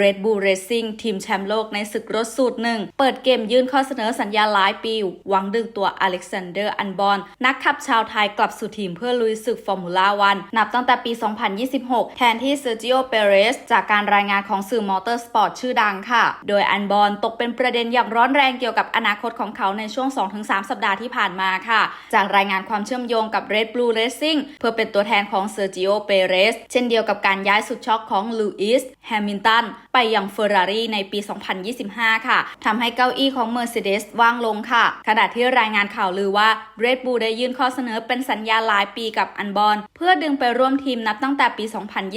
Red Bull Racing ทีมแชมป์โลกในศึกรถสูตรหนึ่ง เปิดเกมยื่นข้อเสนอสัญญาหลายปี หวังดึงตัวอเล็กซานเดอร์อันบอนนักขับชาวไทยกลับสู่ทีมเพื่อลุยศึกฟอร์มูล่าวันนับตั้งแต่ปี 2026 แทนที่เซอร์จิโอ เปเรส จากการรายงานของสื่อมอเตอร์สปอร์ตชื่อดังค่ะ โดยอันบอนตกเป็นประเด็นอย่างร้อนแรงเกี่ยวกับอนาคตของเขาในช่วง 2-3 สัปดาห์ที่ผ่านมาค่ะ จากรายงานความเชื่อมโยงกับ Red Bull Racing เพื่อเป็นตัวแทนของเซอร์จิโอ เปเรส เช่นเดียวกับการย้ายสุดช็อกของลูอิส แฮมิลตันไปยังเฟอร์รารีในปี 2025 ค่ะทำให้เก้าอี้ของ Mercedes ว่างลงค่ะ ขณะที่รายงานข่าวลือว่า Red Bull ได้ยื่นข้อเสนอเป็นสัญญาหลายปีกับอันบอนเพื่อดึงไปร่วมทีมนับตั้งแต่ปี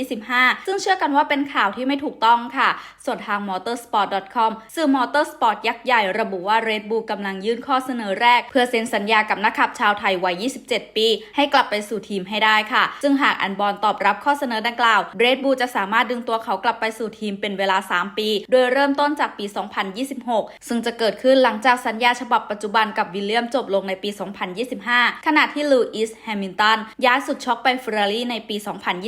2025 ซึ่งเชื่อกันว่าเป็นข่าวที่ไม่ถูกต้องค่ะ ส่วนทาง motorsport.com สื่อ motorsport ยักษ์ใหญ่ระบุว่า Red Bull กำลังยื่นข้อเสนอแรก เพื่อเซ็นสัญญากับนักขับชาวไทยวัย 27 ปี ให้กลับไปสู่ทีมให้ได้ค่ะ ซึ่งหากอันบอนตอบรับข้อเสนอดังกล่าว Red Bull จะสามารถดึงตัวเขากลับไปสู่ทีมเป็นเป็นเวลา 3 ปี โดยเริ่มต้นจากปี 2026 ซึ่งจะเกิดขึ้นหลังจากสัญญาฉบับปัจจุบันกับวิลเลียมจบลงในปี 2025 ขณะที่ลูอิสแฮมิลตันย้ายสุดช็อกไปเฟอร์รารี่ในปี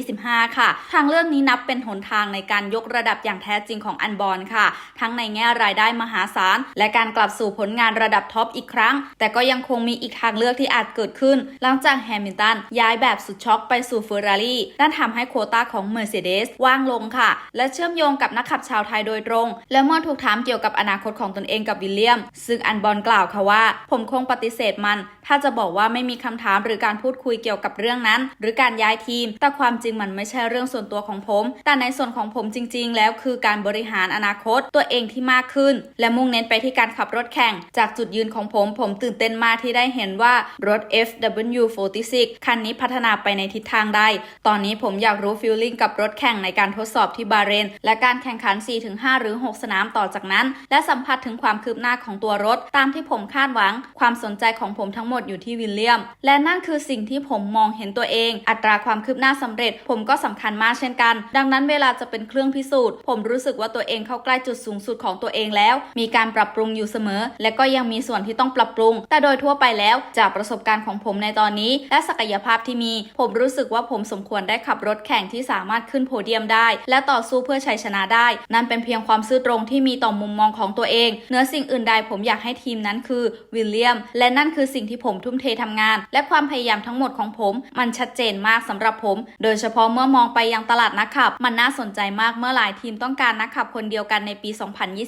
2025 ค่ะ ทางเลือกนี้นับเป็นหนทางในการยกระดับอย่างแท้จริงของอันบอนค่ะ ทั้งในแง่รายได้มหาศาล และการกลับสู่ผลงานระดับท็อปอีกครั้ง แต่ก็ยังคงมีอีกทางเลือกที่อาจเกิดขึ้น หลังจากแฮมิลตันย้ายแบบสุดช็อกไปสู่เฟอร์รารี่นั่นทำให้โคต้าของ Mercedes ว่างลงค่ะ และเชื่อมโยงกับนักขับชาวไทยโดยตรง และเมื่อถูกถามเกี่ยวกับอนาคตของตนเองกับวิลเลียม ซึ่งอันบอลกล่าวค่ะว่า ผมคงปฏิเสธมัน ถ้าจะบอกว่าไม่มีคำถามหรือการพูดคุยเกี่ยวกับเรื่องนั้น หรือการย้ายทีม แต่ความจริงมันไม่ใช่เรื่องส่วนตัวของผม แต่ในส่วนของผมจริง ๆ แล้วคือการบริหารอนาคตตัวเองที่มากขึ้น และมุ่งเน้นไปที่การขับรถแข่ง จากจุดยืนของผม ผมตื่นเต้นมากที่ได้เห็นว่ารถ FW46 คันนี้พัฒนาไปในทิศทางใด ตอนนี้ผมอยากรู้ฟีลลิ่งกับรถแข่งในการทดสอบที่บาเรน และการแข่งขัน 4-5 หรือ 6 สนามต่อจากนั้น และสัมผัสถึงความคืบหน้าของตัวรถ ตามที่ผมคาดหวัง ความสนใจของผมทั้งหมดอยู่ที่วิลเลียม และนั่นคือสิ่งที่ผมมองเห็นตัวเอง อัตราความคืบหน้าสำเร็จ ผมก็สำคัญมากเช่นกัน ดังนั้นเวลาจะเป็นเครื่องพิสูจน์ ผมรู้สึกว่าตัวเองเข้าใกล้จุดสูงสุดของตัวเองแล้ว มีการปรับปรุงอยู่เสมอ และก็ยังมีส่วนที่ต้องปรับปรุง แต่โดยทั่วไปแล้ว จากประสบการณ์ของผมในตอนนี้ และศักยภาพที่มี ผมรู้สึกว่าผมสมควรได้ขับรถแข่งที่สามารถขึ้นโพเดียมได้ และต่อสู้เพื่อชัยชนะได้ นั่นเป็นเพียงความซื่อตรงที่มีต่อมุมมองของตัวเองเนื้อสิ่งอื่นใดผมอยากให้ทีมนั้นคือวิลเลียม และนั่นคือสิ่งที่ผมทุ่มเททำงาน และความพยายามทั้งหมดของผม มันชัดเจนมากสำหรับผม โดยเฉพาะเมื่อมองไปยังตลาดนักขับ มันน่าสนใจมากเมื่อหลายทีมต้องการนักขับคนเดียวกันในปี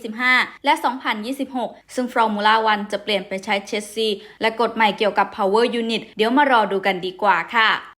2025 และ 2026 ซึ่งฟอร์มูล่าวันจะเปลี่ยนไปใช้เชสซีและกฎใหม่เกี่ยวกับ power unit เดี๋ยวมารอดูกันดีกว่าค่ะ